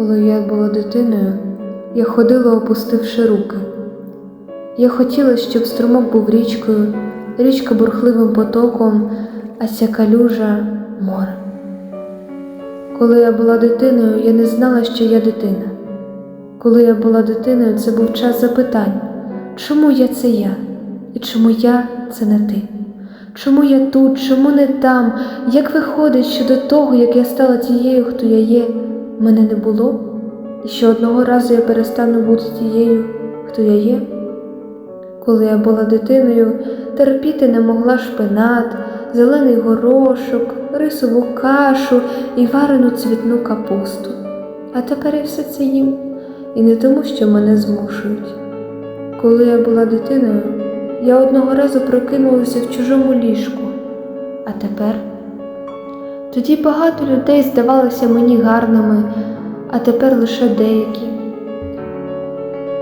Коли я була дитиною, я ходила, опустивши руки. Я хотіла, щоб струмок був річкою, річка бурхливим потоком, а ця калюжа море. Коли я була дитиною, я не знала, що я дитина. Коли я була дитиною, це був час запитань, чому я це я, і чому я це не ти? Чому я тут, чому не там? Як виходить, що до того, як я стала тією, хто я є, мене не було? І що одного разу я перестану бути тією, хто я є? Коли я була дитиною, терпіти не могла шпинат, зелений горошок, рисову кашу і варену цвітну капусту. А тепер я все це їм, і не тому, що мене змушують. Коли я була дитиною, я одного разу прокинулася в чужому ліжку, а тепер тоді багато людей здавалося мені гарними, а тепер лише деякі.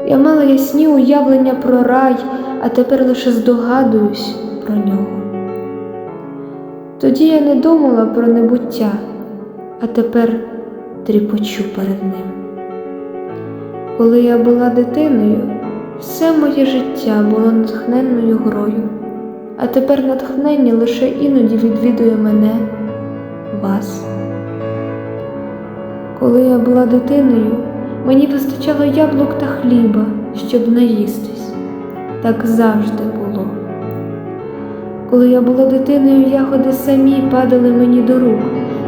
Я мала ясні уявлення про рай, а тепер лише здогадуюсь про нього. Тоді я не думала про небуття, а тепер тріпочу перед ним. Коли я була дитиною, все моє життя було натхненною грою, а тепер натхнення лише іноді відвідує мене, вас. Коли я була дитиною, мені вистачало яблук та хліба, щоб наїстись. Так завжди було. Коли я була дитиною, ягоди самі падали мені до рук,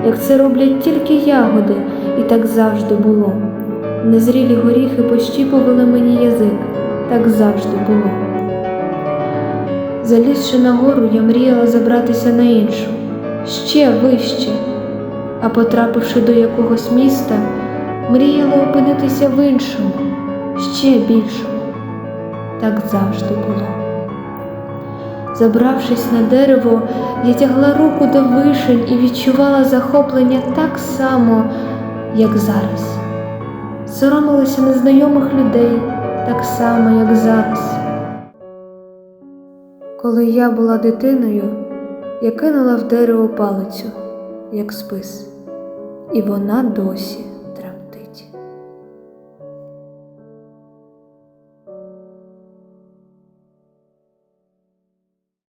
як це роблять тільки ягоди, і так завжди було. Незрілі горіхи пощіпували мені язик, так завжди було. Залізши на гору, я мріяла забратися на іншу, ще вище, а потрапивши до якогось міста, мріяла опинитися в іншому, ще більшому. Так завжди було. Забравшись на дерево, я тягла руку до вишень і відчувала захоплення так само, як зараз. Соромилася незнайомих людей так само, як зараз. Коли я була дитиною, я кинула в дерево палицю, як спис, і вона досі.